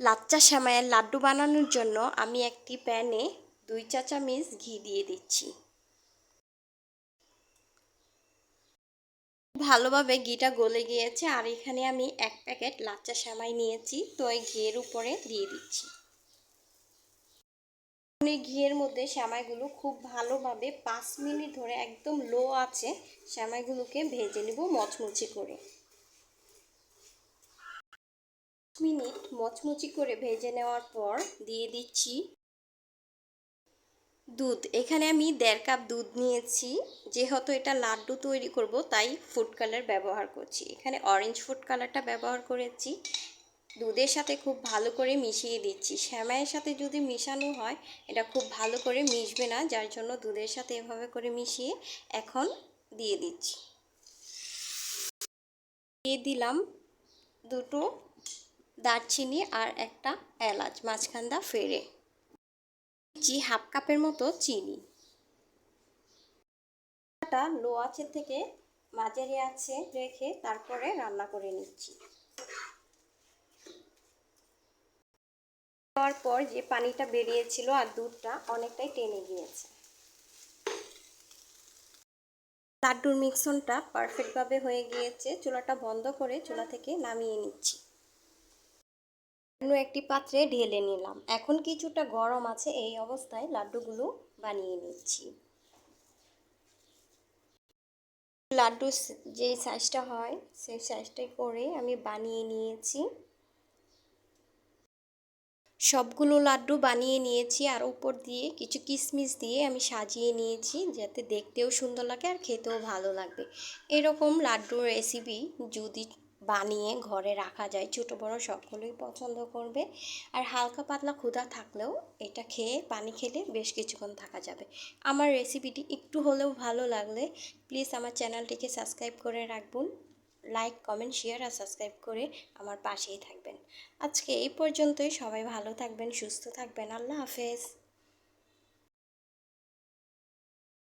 লাচ্চা সেমাইয়ের লাড্ডু বানানোর জন্য আমি একটি প্যানে দুই চা চামচ ঘি দিয়ে দিচ্ছি। ভালোভাবে ঘিটা গলে গিয়েছে আর এখানে আমি এক প্যাকেট লাচ্চা সেমাই নিয়েছি, তো এই ঘিয়ের উপরে দিয়ে দিচ্ছি। ঘিয়ের মধ্যে সেমাইগুলো খুব ভালোভাবে পাঁচ মিনিট ধরে একদম লো আছে সেমাইগুলোকে ভেজে নেব মচমচি করে। মিনিট মচমচি করে ভেজে নেওয়ার পর দিয়ে দিচ্ছি দুধ। এখানে আমি দেড় কাপ দুধ নিয়েছি। যেহেতু এটা লাড্ডু তৈরি করব, তাই ফুড কালার ব্যবহার করছি। এখানে অরেঞ্জ ফুড কালারটা ব্যবহার করেছি। দুধের সাথে খুব ভালো করে মিশিয়ে দিচ্ছি। শ্যামাইয়ের সাথে যদি মিশানো হয়, এটা খুব ভালো করে মিশবে না, যার জন্য দুধের সাথে এভাবে করে মিশিয়ে এখন দিয়ে দিচ্ছি। দিয়ে দিলাম দুটো দারচিনি আর একটা এলাচ মাঝখানটা ফেরে দিচ্ছি হাফ কাপের মতো চিনি। লো আছে থেকে মাঝারি আছে রেখে তারপরে রান্না করে নিচ্ছি। দেওয়ার পর যে পানিটা বেরিয়েছিল আর দুধটা অনেকটাই টেনে গিয়েছে। লাড্ডুর মিক্সনটা পারফেক্টভাবে হয়ে গিয়েছে। চুলাটা বন্ধ করে চুলা থেকে নামিয়ে নিচ্ছি। অন্য একটি পাত্রে ঢেলে নিলাম। এখন কিছুটা গরম আছে এই অবস্থায় লাড্ডুগুলো বানিয়ে নিচ্ছি। লাড্ডু যেই সাইজটা হয়, সেই সাইজটাই করে আমি বানিয়ে নিয়েছি। সবগুলো লাড্ডু বানিয়ে নিয়েছি আর উপর দিয়ে কিছু কিশমিশ দিয়ে আমি সাজিয়ে নিয়েছি যাতে দেখতেও সুন্দর লাগে আর খেতেও ভালো লাগবে। এরকম লাড্ডুর রেসিপি যদি বানিয়ে ঘরে রাখা যায়। ছোটো বড় সকলেই পছন্দ করবে। আর হালকা পাতলা ক্ষুধা থাকলেও এটা খেয়ে পানি খেলে বেশ কিছুক্ষণ থাকা যাবে। আমার রেসিপিটি একটু হলেও ভালো লাগলে প্লিজ আমার চ্যানেলটিকে সাবস্ক্রাইব করে রাখবেন। লাইক, কমেন্ট, শেয়ার আর সাবস্ক্রাইব করে আমার পাশেই থাকবেন। আজকে এই পর্যন্তই। সবাই ভালো থাকবেন, সুস্থ থাকবেন। আল্লাহ হাফেজ।